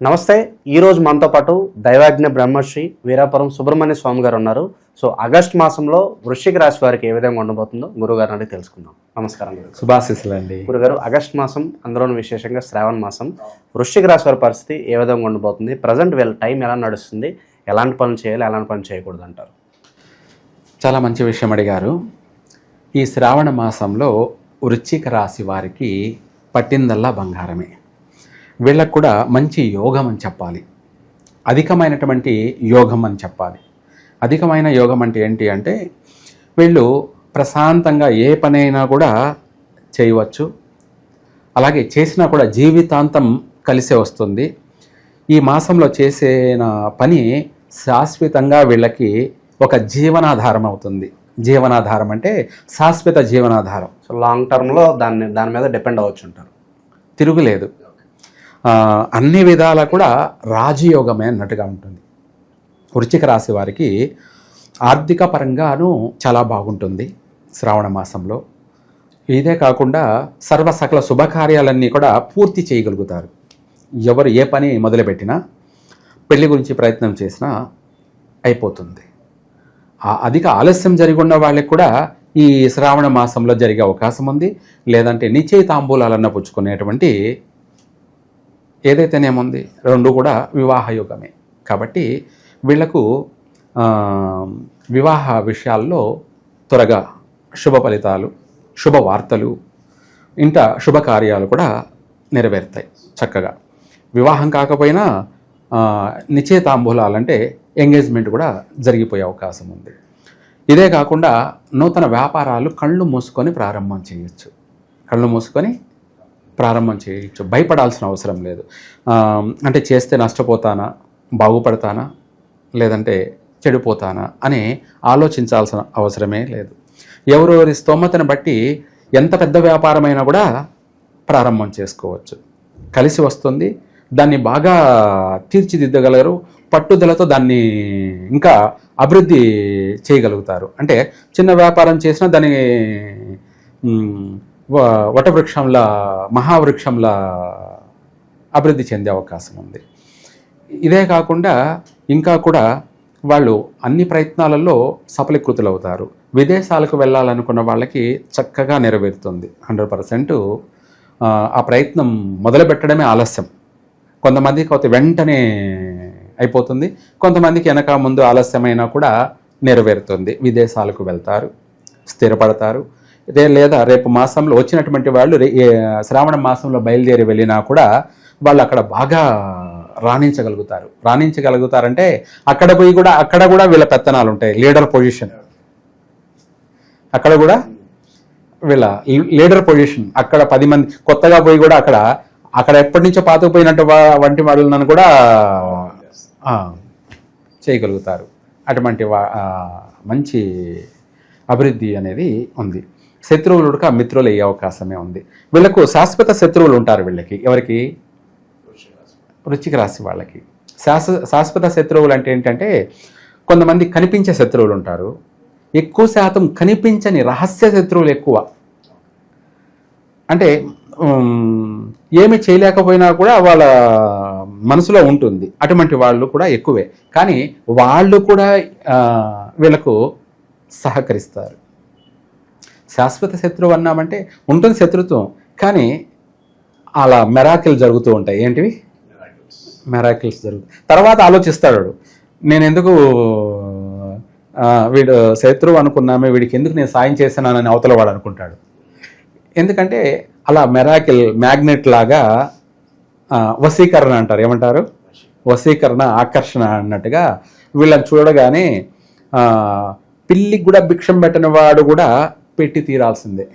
నమస్తే ఈరోజు మనతో పాటు దైవాజ్ఞ బ్రహ్మశ్రీ వీరాపురం సుబ్రహ్మణ్య స్వామి గారు ఉన్నారు. సో ఆగస్ట్ మాసంలో వృశ్చిక రాశి వారికి ఏ విధంగా ఉండబోతుందో గురుగారు అడిగి తెలుసుకుందాం. నమస్కారం. శుభాశీస్సులు అండి గురుగారు ఆగస్ట్ మాసం అందులోనూ విశేషంగా శ్రావణ మాసం. వృశ్చిక రాశి వారి పరిస్థితి ఏ విధంగా ఉండబోతుంది? ప్రజెంట్ వీళ్ళ టైం ఎలా నడుస్తుంది? ఎలాంటి పనులు చేయాలి? ఎలాంటి పనులు చేయకూడదు అంటారు. చాలా మంచి విషయం అడిగారు. ఈ శ్రావణ మాసంలో వృశ్చిక రాశి వారికి పట్టిందల్లా బంగారమే. వీళ్ళకు కూడా మంచి యోగం అని చెప్పాలి. అధికమైనటువంటి యోగం అని చెప్పాలి. అధికమైన యోగం అంటే ఏంటి అంటే వీళ్ళు ప్రశాంతంగా ఏ పనైనా కూడా చేయవచ్చు. అలాగే చేసినా కూడా జీవితాంతం కలిసే వస్తుంది. ఈ మాసంలో చేసిన పని శాశ్వతంగా వీళ్ళకి ఒక జీవనాధారం అవుతుంది. జీవనాధారం అంటే శాశ్వత జీవనాధారం. సో లాంగ్ టర్మ్లో దాన్ని దాని మీద డిపెండ్ అవ్వచ్చు అంటారు. తిరుగులేదు. అన్ని విధాలా కూడా రాజయోగమే అన్నట్టుగా ఉంటుంది. వృచ్చిక రాశి వారికి ఆర్థిక పరంగాను చాలా బాగుంటుంది శ్రావణ మాసంలో. ఇదే కాకుండా సర్వ సకల శుభకార్యాలన్నీ కూడా పూర్తి చేయగలుగుతారు. ఎవరు ఏ పని మొదలుపెట్టినా పెళ్ళి గురించి ప్రయత్నం చేసినా అయిపోతుంది. ఆ అధిక ఆలస్యం జరిగి ఉన్న వాళ్ళకి కూడా ఈ శ్రావణ మాసంలో జరిగే అవకాశం ఉంది. లేదంటే నిశ్చయ తాంబూలాలన్న పుచ్చుకునేటువంటి ఏదైతేనేముంది? రెండు కూడా వివాహ యుగమే. కాబట్టి వీళ్ళకు వివాహ విషయాల్లో త్వరగా శుభ ఫలితాలు శుభ వార్తలు శుభకార్యాలు కూడా నెరవేరుతాయి చక్కగా. వివాహం కాకపోయినా నిశ్చేతాంబూలాలంటే ఎంగేజ్మెంట్ కూడా జరిగిపోయే అవకాశం ఉంది. ఇదే కాకుండా నూతన వ్యాపారాలు కళ్ళు మూసుకొని ప్రారంభం చేయొచ్చు. కళ్ళు మూసుకొని ప్రారంభం చేయొచ్చు భయపడాల్సిన అవసరం లేదు. అంటే చేస్తే నష్టపోతానా? బాగుపడతానా? లేదంటే చెడిపోతానా? అని ఆలోచించాల్సిన అవసరమే లేదు. ఎవరెవరి స్తోమతను బట్టి ఎంత పెద్ద వ్యాపారమైనా కూడా ప్రారంభం చేసుకోవచ్చు. కలిసి వస్తుంది. దాన్ని బాగా తీర్చిదిద్దగలరు. పట్టుదలతో దాన్ని ఇంకా అభివృద్ధి చేయగలుగుతారు. అంటే చిన్న వ్యాపారం చేసినా దాని వటవృక్షంలా మహావృక్షంలా అభివృద్ధి చెందే అవకాశం ఉంది. ఇదే కాకుండా ఇంకా కూడా వాళ్ళు అన్ని ప్రయత్నాలలో సఫలీకృతులు అవుతారు విదేశాలకు వెళ్ళాలనుకున్న వాళ్ళకి చక్కగా నెరవేరుతుంది. హండ్రెడ్ పర్సెంట్ ఆ ప్రయత్నం మొదలుపెట్టడమే ఆలస్యం. కొంతమందికి అయితే వెంటనే అయిపోతుంది. కొంతమందికి వెనక ముందు ఆలస్యమైనా కూడా నెరవేరుతుంది. విదేశాలకు వెళ్తారు స్థిరపడతారు. రే లేదా రేపు మాసంలో వచ్చినటువంటి వాళ్ళు రే- శ్రావణ మాసంలో బయలుదేరి వెళ్ళినా కూడా వాళ్ళు అక్కడ బాగా రాణించగలుగుతారు. రాణించగలుగుతారంటే అక్కడ పోయి కూడా అక్కడ కూడా వీళ్ళ పెత్తనాలు ఉంటాయి లీడర్ పొజిషన్. అక్కడ కూడా వీళ్ళ లీడర్ పొజిషన్. అక్కడ పది మంది కొత్తగా పోయి కూడా అక్కడ అక్కడ ఎప్పటి నుంచో పాతుకుపోయినట్టు వంటి వాళ్ళను కూడా చేయగలుగుతారు. అటువంటి వా- మంచి అభివృద్ధి అనేది ఉంది. శత్రువులు ఉడక మిత్రులు అయ్యే అవకాశమే ఉంది. వీళ్ళకు శాశ్వత శత్రువులు ఉంటారు వీళ్ళకి. ఎవరికి? వృచ్చిక రాశి వాళ్ళకి. శాశ్వ శాశ్వత శత్రువులు అంటే ఏంటంటే కొంతమంది కనిపించే శత్రువులు ఉంటారు. ఎక్కువ శాతం కనిపించని రహస్య శత్రువులు ఎక్కువ. అంటే ఏమి చేయలేకపోయినా కూడా వాళ్ళ మనసులో ఉంటుంది. అటువంటి వాళ్ళు కూడా ఎక్కువే. కానీ వాళ్ళు కూడా వీళ్ళకు సహకరిస్తారు. శాశ్వత శత్రువు అన్నామంటే ఉంటుంది శత్రుత్వం. కానీ అలా మెరాకిల్ జరుగుతూ ఉంటాయి. ఏంటివి? మెరాకిల్స్ జరుగుతాయి. తర్వాత ఆలోచిస్తాడు నేను ఎందుకు వీడు శత్రువు అనుకున్నామే వీడికి ఎందుకు నేను సాయం చేశానని అవతల వాడు అనుకుంటాడు. ఎందుకంటే అలా మెరాకిల్ మ్యాగ్నెట్ లాగా వశీకరణ అంటారు. ఏమంటారు? వశీకరణ ఆకర్షణ అన్నట్టుగా వీళ్ళని చూడగానే పిల్లికి కూడా భిక్షం పెట్టిన వాడు కూడా పెట్టి తీరాల్సిందే.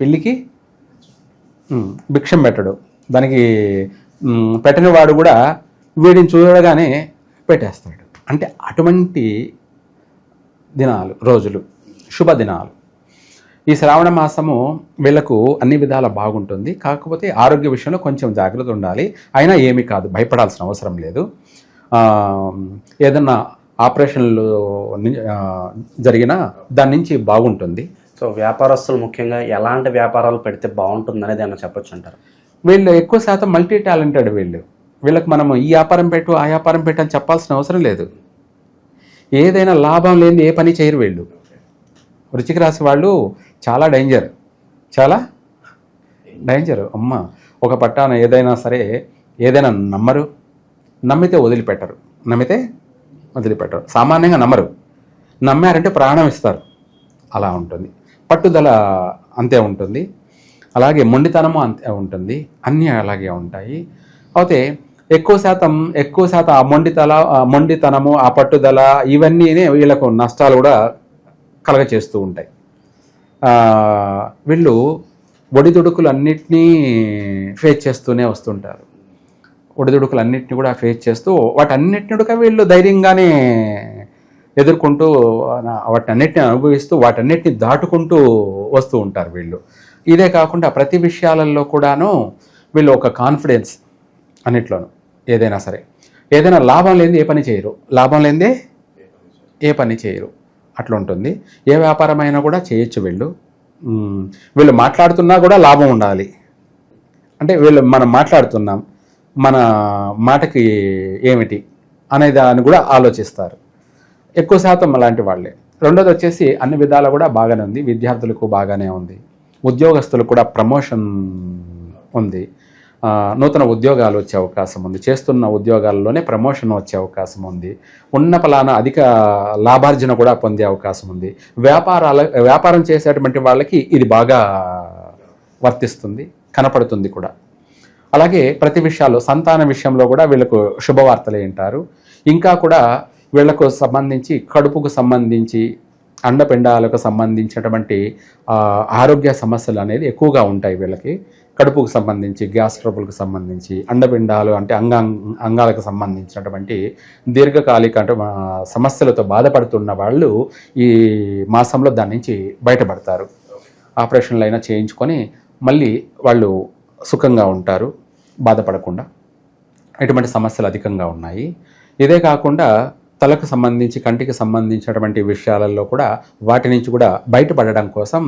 పెళ్ళికి? భిక్షం పెట్టడు. దానికి ఉమ్, పెట్టిన వాడు కూడా వీడిని చూడగానే పెట్టేస్తాడు. అంటే అటువంటి దినాలు రోజులు శుభ దినాలు. ఈ శ్రావణ మాసము వీళ్ళకు అన్ని విధాల బాగుంటుంది. కాకపోతే ఆరోగ్య విషయంలో కొంచెం జాగ్రత్త ఉండాలి. అయినా ఏమీ కాదు. భయపడాల్సిన అవసరం లేదు. ఏదన్నా ఆపరేషన్లు జరిగినా దాని నుంచి బాగుంటుంది. సో వ్యాపారస్తులు ముఖ్యంగా ఎలాంటి వ్యాపారాలు పెడితే బాగుంటుంది అనేది ఏమైనా చెప్పొచ్చు అంటారు? వీళ్ళు ఎక్కువ శాతం మల్టీ టాలెంటెడ్ వీళ్ళు. వీళ్ళకి మనము ఈ వ్యాపారం పెట్టు ఆ వ్యాపారం పెట్టు అని చెప్పాల్సిన అవసరం లేదు. ఏదైనా లాభం లేని ఏ పని చేయరు వీళ్ళు. వృచ్చిక రాశి వాళ్ళు చాలా డేంజర్. చాలా డేంజర్. అమ్మ ఒక పట్టాన ఏదైనా సరే ఏదైనా నమ్మరు. నమ్మితే వదిలిపెట్టరు. నమ్మితే వదిలిపెట్టరు. సామాన్యంగా నమ్మరు. నమ్మారంటే ప్రాణం ఇస్తారు. అలా ఉంటుంది. పట్టుదల అంతే ఉంటుంది. అలాగే మొండితనము అంతే ఉంటుంది. అన్నీ అలాగే ఉంటాయి. అయితే ఎక్కువ శాతం ఎక్కువ శాతం ఆ మొండితల మొండితనము ఆ పట్టుదల ఇవన్నీనే వీళ్ళకు నష్టాలు కూడా కలగచేస్తూ ఉంటాయి. వీళ్ళు ఒడిదుడుకులు అన్నిటినీ ఫేస్ చేస్తూనే వస్తుంటారు. ఒడిదుడుకులన్నింటినీ కూడా ఫేస్ చేస్తూ వాటన్నిటిని కూడా వీళ్ళు ధైర్యంగానే ఎదుర్కొంటూ వాటన్నిటిని అనుభవిస్తూ వాటన్నిటిని దాటుకుంటూ వస్తూ ఉంటారు వీళ్ళు. ఇదే కాకుండా ప్రతి విషయాలలో కూడాను వీళ్ళు ఒక కాన్ఫిడెన్స్ అన్నిట్లోనూ ఏదైనా సరే. ఏదైనా లాభం లేనిది ఏ పని చేయరు. లాభం లేనిదే ఏ పని చేయరు. అట్లా ఉంటుంది ఏ వ్యాపారమైనా కూడా చేయొచ్చు వీళ్ళు. వీళ్ళు మాట్లాడుతున్నా కూడా లాభం ఉండాలి. అంటే వీళ్ళు మనం మాట్లాడుతున్నాం. మన మాటకి ఏమిటి అనే దాన్ని కూడా ఆలోచిస్తారు. ఎక్కువ శాతం అలాంటి వాళ్ళే. రెండోది వచ్చేసి అన్ని విధాలు కూడా బాగానే ఉంది. విద్యార్థులకు బాగానే ఉంది. ఉద్యోగస్తులకు కూడా ప్రమోషన్ ఉంది. నూతన ఉద్యోగాలు వచ్చే అవకాశం ఉంది. చేస్తున్న ఉద్యోగాల్లోనే ప్రమోషన్ వచ్చే అవకాశం ఉంది. ఉన్న ఫలానా అధిక లాభార్జన కూడా పొందే అవకాశం ఉంది. వ్యాపారాల వ్యాపారం చేసేటువంటి వాళ్ళకి ఇది బాగా వర్తిస్తుంది కనపడుతుంది కూడా. అలాగే ప్రతి విషయాల్లో సంతాన విషయంలో కూడా వీళ్ళకు శుభవార్తలే వింటారు. ఇంకా కూడా వీళ్ళకు సంబంధించి కడుపుకు సంబంధించి అండపిండాలకు సంబంధించినటువంటి ఆరోగ్య సమస్యలు అనేది ఎక్కువగా ఉంటాయి వీళ్ళకి. కడుపుకు సంబంధించి గ్యాస్ ట్రబుల్కి సంబంధించి అండపిండాలు అంటే అంగా అంగాలకు సంబంధించినటువంటి దీర్ఘకాలిక అంటే సమస్యలతో బాధపడుతున్న వాళ్ళు ఈ మాసంలో దాని నుంచి బయటపడతారు. ఆపరేషన్లు అయినా చేయించుకొని మళ్ళీ వాళ్ళు సుఖంగా ఉంటారు. బాధపడకుండా ఎటువంటి సమస్యలు అధికంగా ఉన్నాయి. ఇదే కాకుండా తలకు సంబంధించి కంటికి సంబంధించినటువంటి విషయాలలో కూడా వాటి నుంచి కూడా బయటపడడం కోసం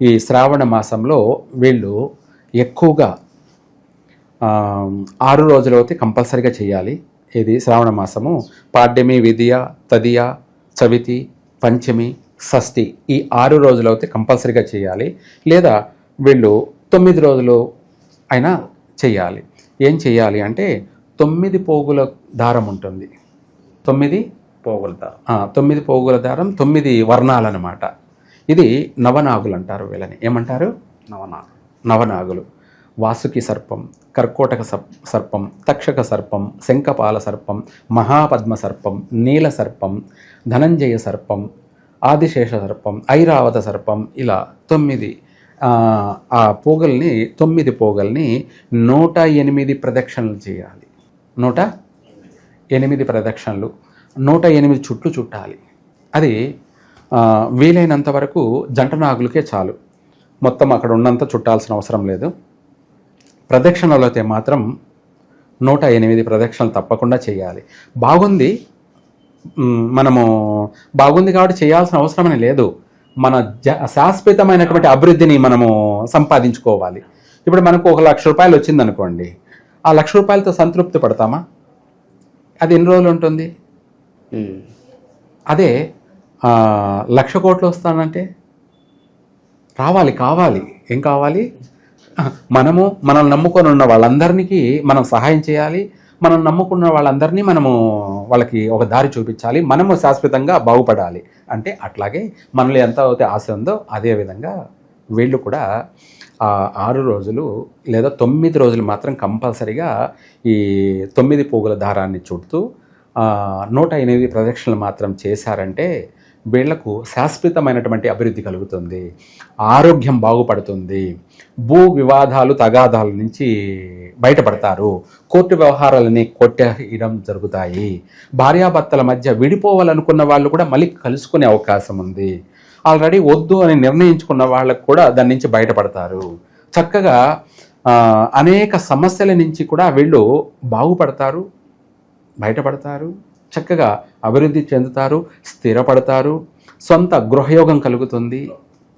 ఈ శ్రావణ మాసంలో వీళ్ళు ఎక్కువగా ఆరు రోజులు అయితే కంపల్సరిగా చేయాలి. ఇది శ్రావణ మాసము. పాడ్యమి విద్య తదియ చవితి పంచమి షష్ఠి ఈ ఆరు రోజులు అయితే కంపల్సరిగా చేయాలి. లేదా వీళ్ళు తొమ్మిది రోజులు అయినా చేయాలి. ఏం చేయాలి అంటే తొమ్మిది పోగుల దారం ఉంటుంది. తొమ్మిది పోగొల దారం. తొమ్మిది పోగుల దారం తొమ్మిది వర్ణాలన్నమాట. ఇది నవనాగులు అంటారు వీళ్ళని. ఏమంటారు? నవనాగ నవనాగులు. వాసుకి సర్పం కర్కోటక సర్పం తక్షక సర్పం శంఖపాల సర్పం మహాపద్మ సర్పం నీల సర్పం ధనంజయ సర్పం ఆదిశేష సర్పం ఐరావత సర్పం ఇలా తొమ్మిది ఆ, పోగల్ని తొమ్మిది పోగల్ని నూట ఎనిమిది ప్రదక్షిణలు చేయాలి. నూట ఎనిమిది ప్రదక్షిణలు నూట ఎనిమిది చుట్లు చుట్టాలి. అది వీలైనంత వరకు జంట నాగులకే చాలు. మొత్తం అక్కడ ఉన్నంత చుట్టాల్సిన అవసరం లేదు. ప్రదక్షిణలు అయితే మాత్రం నూట ఎనిమిది ప్రదక్షిణలు తప్పకుండా చేయాలి. బాగుంది. మనము బాగుంది కాబట్టి చేయాల్సిన అవసరమని లేదు. మన జ శాశ్వతమైనటువంటి అభివృద్ధిని మనము సంపాదించుకోవాలి. ఇప్పుడు మనకు ఒక లక్ష రూపాయలు వచ్చిందనుకోండి ఆ లక్ష రూపాయలతో సంతృప్తి పడతామా? అది ఎన్ని రోజులు ఉంటుంది. అదే లక్ష కోట్లు వస్తానంటే రావాలి కావాలి. ఏం కావాలి? మనము మనల్ని నమ్ముకొని ఉన్న వాళ్ళందరికీ మనం సహాయం చేయాలి. మనం నమ్ముకున్న వాళ్ళందరినీ మనము వాళ్ళకి ఒక దారి చూపించాలి. మనము శాశ్వతంగా బాగుపడాలి. అంటే అట్లాగే మనలో ఎంత అయితే ఆశ ఉందో అదే విధంగా వీళ్ళు కూడా ఆరు రోజులు లేదా తొమ్మిది రోజులు మాత్రం కంపల్సరిగా ఈ తొమ్మిది పోగుల దారాన్ని చుడుతూ నూట ఎనిమిది ప్రదక్షిణలు మాత్రం చేశారంటే వీళ్ళకు శాశ్వతమైనటువంటి అభివృద్ధి కలుగుతుంది. ఆరోగ్యం బాగుపడుతుంది. భూ వివాదాలు తగాదాల నుంచి బయటపడతారు. కోర్టు వ్యవహారాలని కొట్టేయడం జరుగుతాయి. భార్యాభర్తల మధ్య విడిపోవాలనుకున్న వాళ్ళు కూడా మళ్ళీ కలుసుకునే అవకాశం ఉంది. ఆల్రెడీ వద్దు అని నిర్ణయించుకున్న వాళ్ళకు కూడా దాని నుంచి బయటపడతారు. చక్కగా అనేక సమస్యల నుంచి కూడా వీళ్ళు బాగుపడతారు బయటపడతారు. చక్కగా అభివృద్ధి చెందుతారు స్థిరపడతారు సొంత గృహయోగం కలుగుతుంది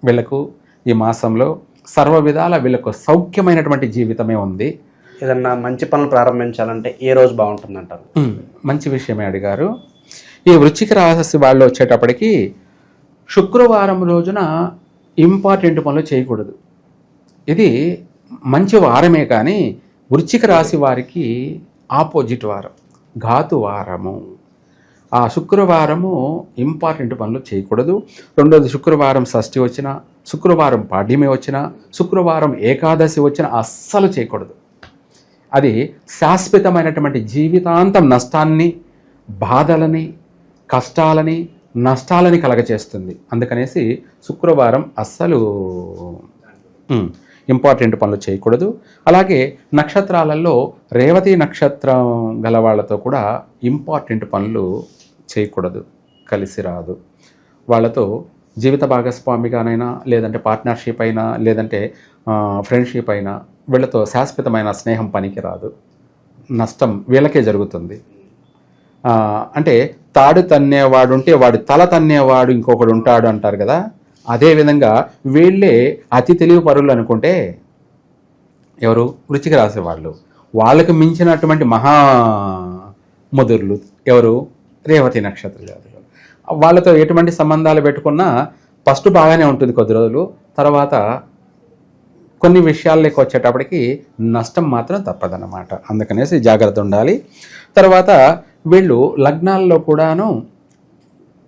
వీళ్ళకు. ఈ మాసంలో సర్వ విధాల వీళ్ళకు సౌఖ్యమైనటువంటి జీవితమే ఉంది. ఏదన్నా మంచి పనులు ప్రారంభించాలంటే ఏ రోజు బాగుంటుంది అంటారు మంచి విషయమే అడిగారు. ఈ వృశ్చిక రాశి వాళ్ళు వచ్చేటప్పటికి శుక్రవారం రోజున ఇంపార్టెంట్ పనులు చేయకూడదు. ఇది మంచి వారమే కానీ వృశ్చిక రాశి వారికి ఆపోజిట్ వారం ఘాతు వారము ఆ శుక్రవారము ఇంపార్టెంట్ పనులు చేయకూడదు. రెండోది శుక్రవారం షష్ఠి వచ్చిన శుక్రవారం పాడ్యమి వచ్చిన శుక్రవారం ఏకాదశి వచ్చిన అస్సలు చేయకూడదు. అది శాశ్వతమైనటువంటి జీవితాంతం నష్టాన్ని బాధలని కష్టాలని నష్టాలని కలగచేస్తుంది. అందుకనేసి శుక్రవారం అస్సలు ఇంపార్టెంట్ పనులు చేయకూడదు. అలాగే నక్షత్రాలలో రేవతి నక్షత్రం గల వాళ్ళతో కూడా ఇంపార్టెంట్ పనులు చేయకూడదు కలిసి రాదు. వాళ్ళతో జీవిత భాగస్వామిగానైనా లేదంటే పార్ట్నర్షిప్ అయినా లేదంటే ఫ్రెండ్షిప్ అయినా వీళ్ళతో శాశ్వతమైన స్నేహం పనికి రాదు. నష్టం వీళ్ళకే జరుగుతుంది. అంటే తాడు తన్నేవాడు ఉంటే వాడు తల తన్నేవాడు ఇంకొకడు ఉంటాడు అంటారు కదా. అదేవిధంగా వీళ్ళే అతి తెలివి పరులు అనుకుంటే ఎవరు? వృచ్చిక రాసేవాళ్ళు వాళ్ళకు మించినటువంటి మహా ముదుర్లు ఎవరు? రేవతి నక్షత్ర జాతకులు వాళ్ళతో ఎటువంటి సంబంధాలు పెట్టుకున్నా ఫస్ట్ బాగానే ఉంటుంది కొద్ది రోజులు. తర్వాత కొన్ని విషయాల్లోకి వచ్చేటప్పటికి నష్టం మాత్రం తప్పదన్నమాట. అందుకనేసి జాగ్రత్త ఉండాలి. తర్వాత వీళ్ళు లగ్నాల్లో కూడాను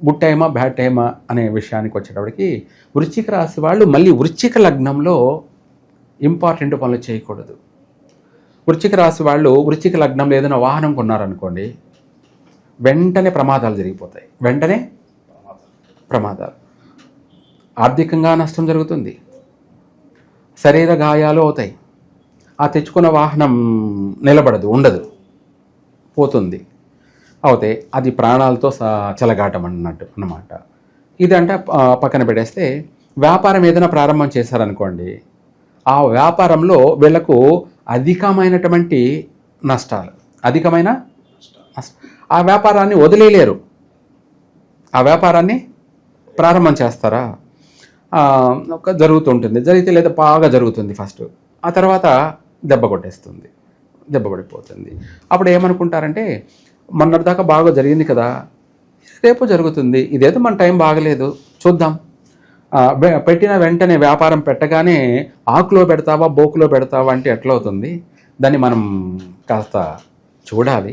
గుడ్ టైమా బ్యాడ్ టైమా అనే విషయానికి వచ్చేటప్పటికి వృశ్చిక రాశి వాళ్ళు మళ్ళీ వృశ్చిక లగ్నంలో ఇంపార్టెంట్ పనులు చేయకూడదు. వృశ్చిక రాశి వాళ్ళు వృశ్చిక లగ్నంలో ఏదైనా వాహనం కొన్నారనుకోండి వెంటనే ప్రమాదాలు జరిగిపోతాయి. వెంటనే ప్రమాదాలు. ఆర్థికంగా నష్టం జరుగుతుంది. శరీర గాయాలు అవుతాయి. ఆ తెచ్చుకున్న వాహనం నిలబడదు ఉండదు పోతుంది. అవుతే అది ప్రాణాలతో చెలగాటం అన్నట్టు అన్నమాట. ఇదంటే పక్కన పెట్టేస్తే వ్యాపారం ఏదైనా ప్రారంభం చేశారనుకోండి ఆ వ్యాపారంలో వీళ్ళకు అధికమైనటువంటి నష్టాలు. అధికమైన నష్టాలు ఆ వ్యాపారాన్ని వదిలేయలేరు. ఆ వ్యాపారాన్ని ప్రారంభం చేస్తారా? ఒక జరుగుతుంటుంది. జరిగితే లేదా బాగా జరుగుతుంది ఫస్ట్. ఆ తర్వాత దెబ్బ కొట్టేస్తుంది. దెబ్బ పడిపోతుంది. అప్పుడు ఏమనుకుంటారంటే మొన్నటిదాకా బాగా జరిగింది కదా రేపు జరుగుతుంది. ఇదేదో మన టైం బాగలేదు. చూద్దాం. పెట్టిన వెంటనే వ్యాపారం పెట్టగానే ఆకులో పెడతావా బోకులో పెడతావా అంటే ఎట్లవుతుంది దాన్ని మనం కాస్త చూడాలి.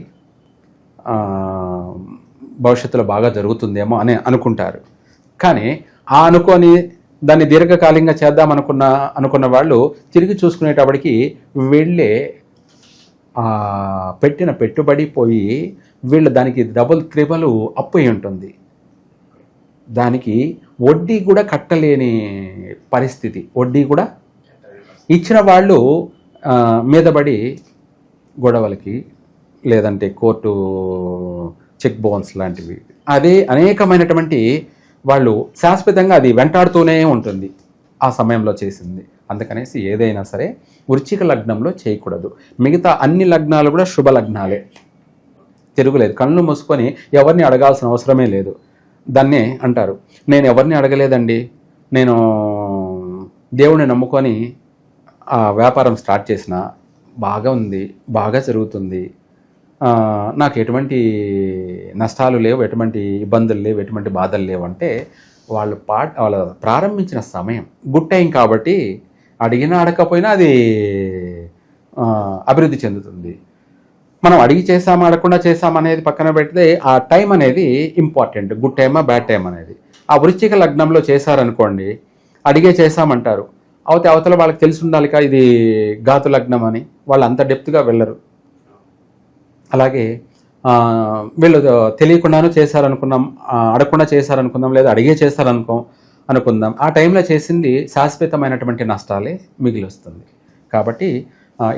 భవిష్యత్తులో బాగా జరుగుతుందేమో అని అనుకుంటారు. కానీ ఆ అనుకొని దాన్ని దీర్ఘకాలికంగా చేద్దాం అనుకున్న అనుకున్న వాళ్ళు తిరిగి చూసుకునేటప్పటికి వెళ్ళే పెట్టిన పెట్టుబడి పోయి వీళ్ళు దానికి డబుల్ త్రిబలు అప్పు ఉంటుంది. దానికి వడ్డీ కూడా కట్టలేని పరిస్థితి. వడ్డీ కూడా ఇచ్చిన వాళ్ళు మీదబడి గొడవలకి లేదంటే కోర్టు చెక్ బౌన్స్ లాంటివి. అదే అనేకమైనటువంటి వాళ్ళు శాశ్వతంగా అది వెంటాడుతూనే ఉంటుంది. ఆ సమయంలో చేసింది. అందుకనేసి ఏదైనా సరే వృచ్చిక లగ్నంలో చేయకూడదు. మిగతా అన్ని లగ్నాలు కూడా శుభ లగ్నాలే. తిరుగులేదు. కళ్ళు మూసుకొని ఎవరిని అడగాల్సిన అవసరమే లేదు. దాన్నే అంటారు. నేను ఎవరిని అడగలేదండి? నేను దేవుణ్ణి నమ్ముకొని ఆ వ్యాపారం స్టార్ట్ చేసిన బాగా ఉంది బాగా జరుగుతుంది నాకు ఎటువంటి నష్టాలు లేవు ఎటువంటి ఇబ్బందులు లేవు ఎటువంటి బాధలు లేవు అంటే వాళ్ళు పా వాళ్ళ ప్రారంభించిన సమయం గుడ్ టైం కాబట్టి అడిగినా అడగకపోయినా అది అభివృద్ధి చెందుతుంది. మనం అడిగి చేసామా అడగకుండా చేసామనేది పక్కన పెడితే ఆ టైం అనేది ఇంపార్టెంట్ గుడ్ టైమా బ్యాడ్ టైం అనేది. ఆ వృశ్చిక లగ్నంలో చేశారనుకోండి అడిగే చేశామంటారు. అవతే అవతల వాళ్ళకి తెలిసి ఉండాలి ఇది ఘాతు లగ్నం అని. వాళ్ళు అంత డెప్త్గా వెళ్ళరు. అలాగే వీళ్ళు తెలియకుండాను చేశారనుకున్నాం అడగకుండా చేశారనుకుందాం లేదా అడిగే చేశారనుకో అనుకుందాం. ఆ టైంలో చేసింది శాశ్వతమైనటువంటి నష్టాలే మిగిలి వస్తుంది. కాబట్టి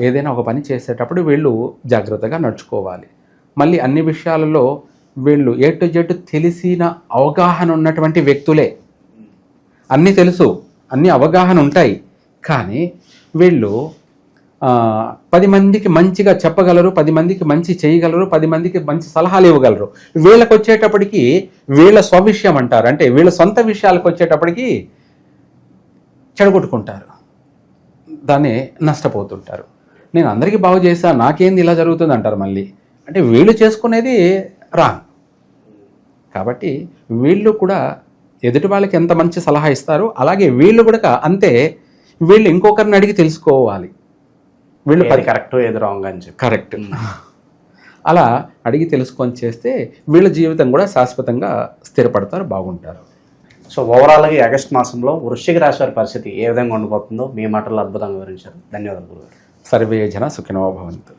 ఏదైనా ఒక పని చేసేటప్పుడు వీళ్ళు జాగ్రత్తగా నడుచుకోవాలి. మళ్ళీ అన్ని విషయాలలో వీళ్ళు ఏ టు జెడ్ తెలిసిన అవగాహన ఉన్నటువంటి వ్యక్తులే. అన్నీ తెలుసు అన్ని అవగాహన ఉంటాయి. కానీ వీళ్ళు పది మందికి మంచిగా చెప్పగలరు పది మందికి మంచి చేయగలరు పది మందికి మంచి సలహాలు ఇవ్వగలరు. వీళ్ళకి వచ్చేటప్పటికి వీళ్ళ స్వవిషయం అంటారు. అంటే వీళ్ళ సొంత విషయాలకు వచ్చేటప్పటికి చెడగొట్టుకుంటారు. దాన్ని నష్టపోతుంటారు. నేను అందరికీ బాగు చేశా నాకేంది ఇలా జరుగుతుంది అంటారు మళ్ళీ. అంటే వీళ్ళు చేసుకునేది రాంగ్. కాబట్టి వీళ్ళు కూడా ఎదుటి వాళ్ళకి ఎంత మంచి సలహా ఇస్తారో అలాగే వీళ్ళు కూడా అంతే. వీళ్ళు ఇంకొకరిని అడిగి తెలుసుకోవాలి. వీళ్ళు ఏది కరెక్ట్ ఏది రాంగ్ అని చెప్పి. కరెక్ట్ అలా అడిగి తెలుసుకొని చేస్తే వీళ్ళ జీవితం కూడా శాశ్వతంగా స్థిరపడతారు బాగుంటారు. సో ఓవరాల్గా ఆగస్ట్ మాసంలో వృశ్చిక రాశి వారి పరిస్థితి ఏ విధంగా ఉండబోతుందో మీ మాటల్లో అద్భుతంగా వివరించారు. ధన్యవాదాలు గురుగారు. సర్వే జన సుఖినో భవంతు.